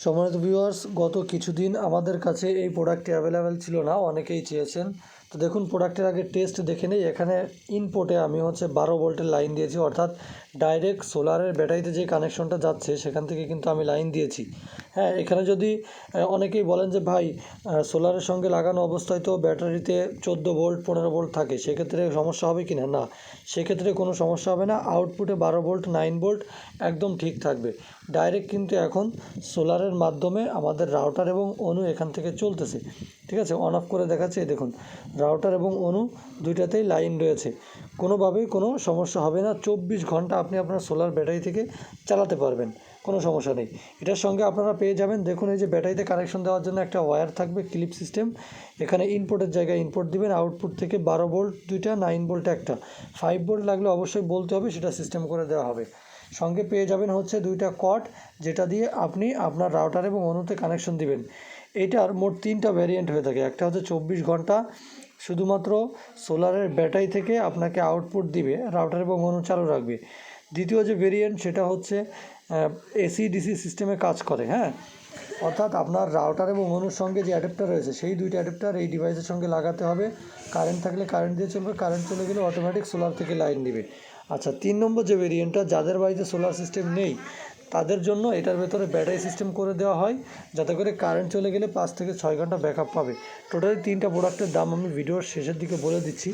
সম্মানিত ভিউয়ার্স গত কিছুদিন আমাদের কাছে এই প্রোডাক্টটি অ্যাভেলেবেল ছিল না অনেকেই চেয়েছেন। তো দেখুন প্রোডাক্টের আগে টেস্ট দেখে নেই। এখানে ইনপোর্টে আমি হচ্ছে বারো ভোল্টের লাইন দিয়েছি, অর্থাৎ ডাইরেক্ট সোলারের ব্যাটারিতে যে কানেকশনটা যাচ্ছে, সেখান থেকে কিন্তু আমি লাইন দিয়েছি। হ্যাঁ এখানে যদি অনেকেই বলেন যে, ভাই সোলারের সঙ্গে লাগানো অবস্থায় তো ব্যাটারিতে চোদ্দ ভোল্ট পনেরো ভোল্ট থাকে, সেক্ষেত্রে সমস্যা হবে কি না? না, সেক্ষেত্রে কোনো সমস্যা হবে না। আউটপুটে বারো ভোল্ট নাইন ভোল্ট একদম ঠিক থাকবে। ডাইরেক্ট কিন্তু এখন সোলারের মাধ্যমে আমাদের রাউটার এবং অনু এখান থেকে চলতেছে। ঠিক আছে? অন অফ করে দেখাচ্ছে দেখুন। রাউটার এবং অনু দুইটাতেই লাইন রয়েছে। কোনোভাবেই কোনো সমস্যা হবে না। চব্বিশ ঘণ্টা আপনি আপনার সোলার ব্যাটারি থেকে চালাতে পারবেন। কোনো সমস্যা নেই। এটার সঙ্গে আপনারা পেয়ে যাবেন। দেখুন, এই যে ব্যাটারিতে কানেকশন দেওয়ার জন্য একটা ওয়্যার থাকবে, ক্লিপ সিস্টেম। এখানে ইনপুটের জায়গায় ইনপুট দিবেন। আউটপুট থেকে বারো ভোল্ট দুইটা, নাইন ভোল্ট একটা। ফাইভ ভোল্ট লাগলে অবশ্যই বলতে হবে, সেটা সিস্টেম করে দেওয়া হবে। সঙ্গে পেয়ে যাবেন হচ্ছে দুইটা কট, যেটা দিয়ে আপনি আপনার রাউটার এবং অনুতে কানেকশন দিবেন। এটার মোট তিনটা ভ্যারিয়েন্ট হয়ে থাকে। একটা হচ্ছে চব্বিশ ঘণ্টা শুধুমাত্র সোলারের ব্যাটারি থেকে আপনাকে আউটপুট দিবে রাউটার এবং অনু চালু রাখবে। দ্বিতীয় যে ভেরিয়েন্ট সেটা হচ্ছে এসি ডিসি সিস্টেমে কাজ করে হ্যাঁ? অর্থাৎ আপনার রাউটার এবং অনুর সঙ্গে যে অ্যাডাপ্টার রয়েছে, সেই দুইটা অ্যাডাপ্টার এই ডিভাইসের সঙ্গে লাগাতে হবে। কারেন্ট থাকলে কারেন্ট দিয়ে চলবে কারেন্ট চলে গেলে অটোমেটিক সোলার থেকে লাইন দিবে। আচ্ছা তিন নম্বর যে ভেরিয়েন্টটা যাদের বাড়িতে সোলার সিস্টেম নেই তাদের জন্য এটার ভেতরে ব্যাটারি সিস্টেম করে দেওয়া হয়, যাতে করে কারেন্ট চলে গেলে পাঁচ থেকে ছয় ঘণ্টা ব্যাকআপ পাবে। টোটালি তিনটা প্রোডাক্টের দাম আমি ভিডিওর শেষের দিকে বলে দিচ্ছি।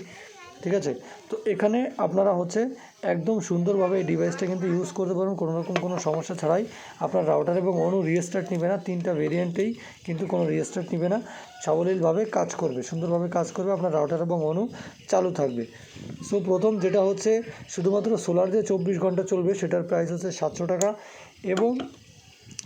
ঠিক আছে? তো এখানে আপনারা হচ্ছে একদম সুন্দরভাবে এই ডিভাইসটা কিন্তু ইউজ করতে পারবেন। কোনো রকম কোনো সমস্যা ছাড়াই আপনার রাউটার এবং অনু রিস্টার্ট নেবে না। তিনটা ভেরিয়েন্টেই কিন্তু কোনো রিস্টার্ট নেবে না। সাবলীলভাবে কাজ করবে, সুন্দরভাবে কাজ করবে। আপনার রাউটার এবং অনু চালু থাকবে। সো প্রথম যেটা হচ্ছে, শুধুমাত্র সোলার দিয়ে চব্বিশ ঘণ্টা চলবে, সেটার প্রাইস হচ্ছে সাতশো টাকা। এবং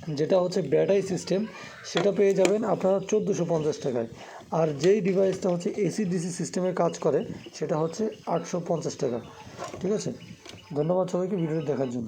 যেটা হচ্ছে ব্যাটারি সিস্টেম, সেটা পেয়ে যাবেন আপনারা চোদ্দোশো পঞ্চাশ টাকায়। আর যেই ডিভাইসটা হচ্ছে এসি ডিসি সিস্টেমে কাজ করে, সেটা হচ্ছে আটশো পঞ্চাশ টাকা। ঠিক আছে? ধন্যবাদ সবাইকে, ভিডিওটি দেখার জন্য।